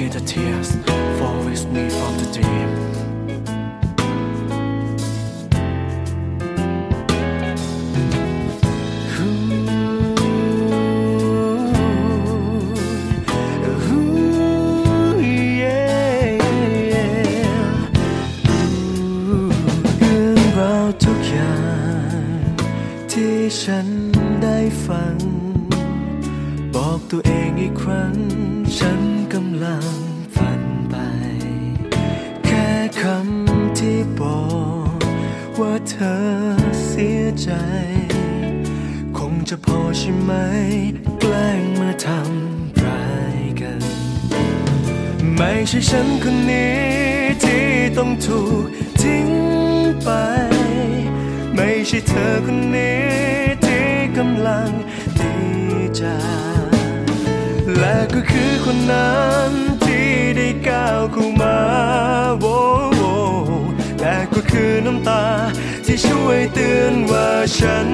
hear the tears fall with me from the dream. Ooh, ooh, yeah, yeah. Ooh เรื่องราวทุกอย่างที่ฉันได้ฟัง บอกตัวเองอีกครั้ง ฉันกำลังฝันไป แค่คำที่บอก ว่าเธอเสียใจ คงจะพอใช่ไหม แกล้งมาทำร้ายกัน ไม่ใช่ฉันคนนี้ที่ต้องถูกทิ้งไป ไม่ใช่เธอคนนี้ ก็คือคนนั้นที่ได้ก้าวเข้ามาโวโวและก็คือน้ำตา ที่ช่วยเตือนว่าฉัน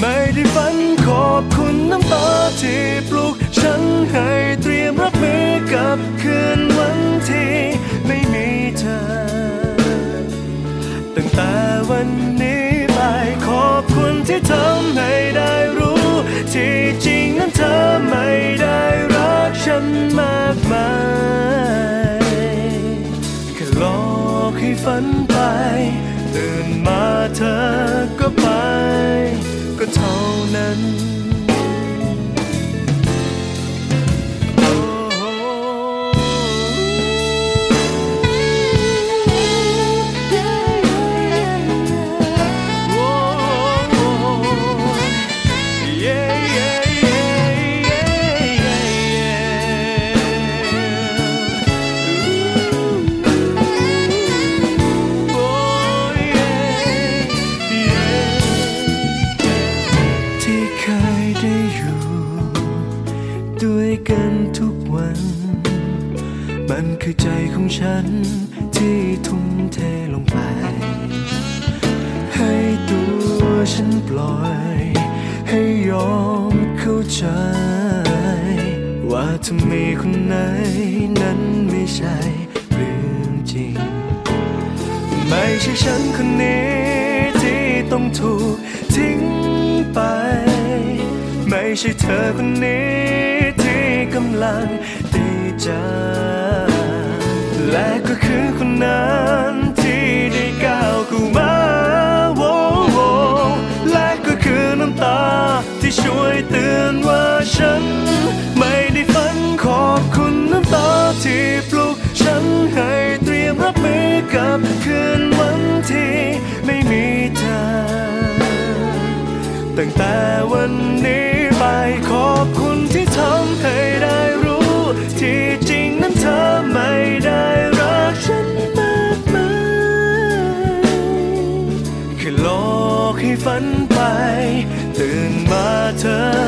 ไม่ได้ฝันขอบคุณน้ำตาที่ปลุกฉันให้เตรียมรับมือกับคืน ฝัน ด้วยกันทุกวัน มันคือใจของฉันที่ทุ่มเทลงไป ให้ตัวฉันปล่อย ให้ยอมเข้าใจ ว่าถ้ามีคนไหนนั้นไม่ใช่เรื่องจริง ไม่ใช่ฉันคนนี้ที่ต้องถูกทิ้งไป ไม่ใช่เธอคนนี้ ลังดีใจและก็คือคนนั้นที่ได้ก้าวเข้ามาโวโวและก็คือน้ำตาที่ช่วยเตือนว่าฉัน ไม่ได้ฝันขอบคุณน้ำตาที่ปลุกฉันให้เตรียมรับมือกับคืนวันที่ไม่มีเธอตั้งแต่วันนี้ เธอ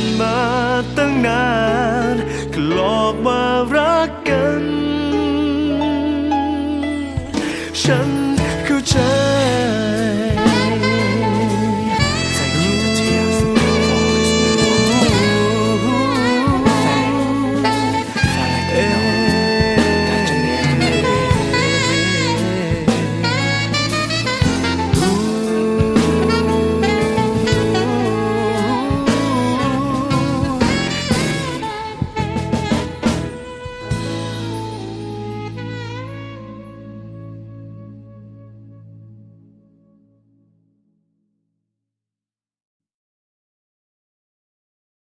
านมาตั้งนานก็หลอกมารักกัน ฉันเข้าใจ